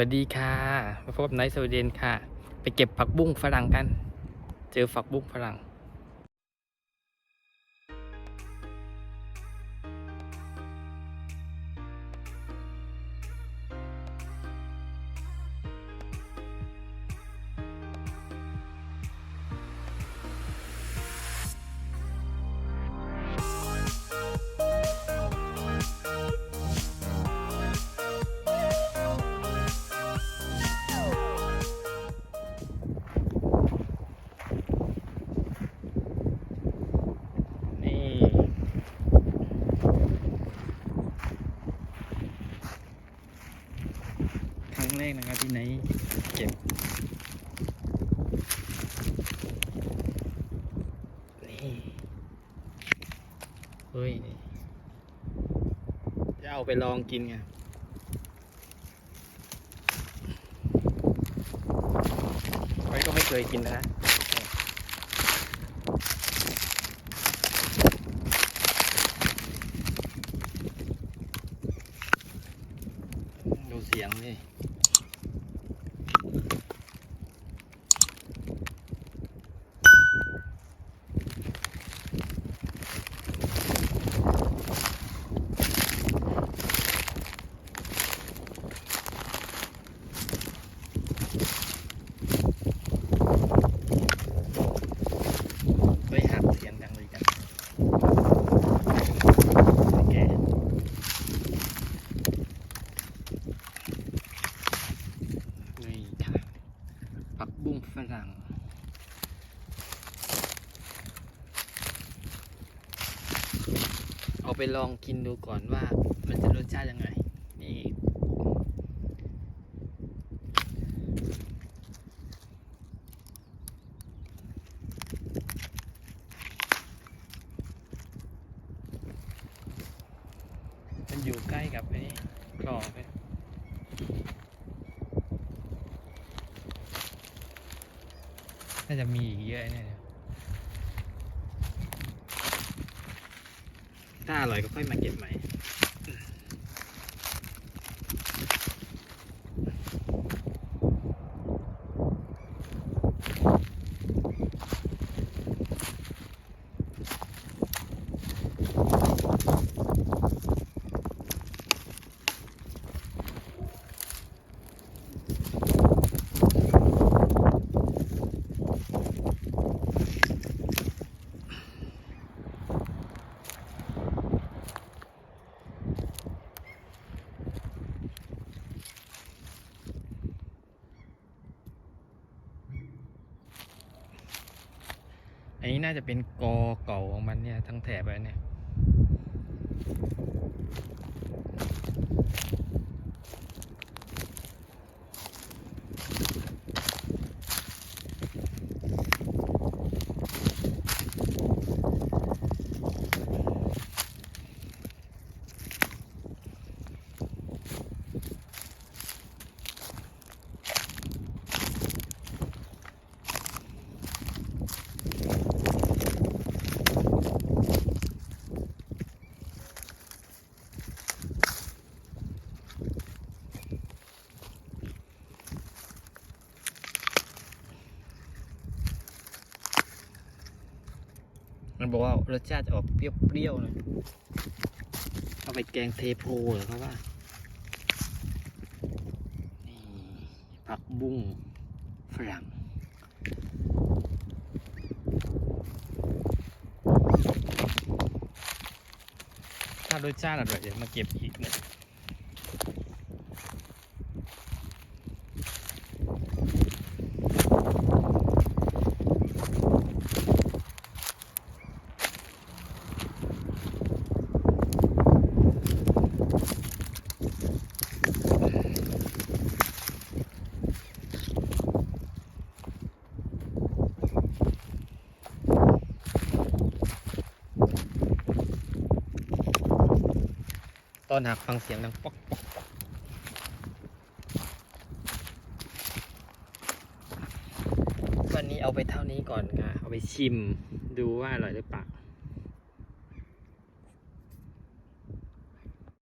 วัสดีค่ะมาพบกับไนท์สวีเดนค่ะ ไปเก็บผักบุ้งฝรั่งกัน เจอผักบุ้งฝรั่ง รั้งแรกนะครับที่ไหนเก็บนี่เฮ้ยจะเอาไปลองกินไงไว้ก็ไม่เคยกินนะดูเสียงนี่ไปหักเสียงดังเลยกันโอเค นี่ค่ะผัก บุ้งฝรั่งเอาไปลองกินดูก่อนว่ามันจะรสชาติยังไง นี่มันอยู่ใกล้กับไอ้นี่คลองเลย น่าจะมีอีกเยอะเนี่ยถ้าอร่อยก็ค่อยมาเก็บใหม่ อันนี้น่าจะเป็นกอเก่าของมันเนี่ยทั้งแถบเลยเนี่ย มันบอกว่ารสชาติจะออกเปรี้ยวๆหน่อยเอาไปแกงเทโพเหรอเขาว่านี่ผักบุ้งฝรั่งถ้ารสชาติอร่อยเดี๋ยวมาเก็บอีกเนี่ย ตอนหักฟังเสียงดังป๊อกป๊อกวันนี้เอาไปเท่านี้ก่อนค่ะ เอาไปชิมดูว่าอร่อยหรือเปล่า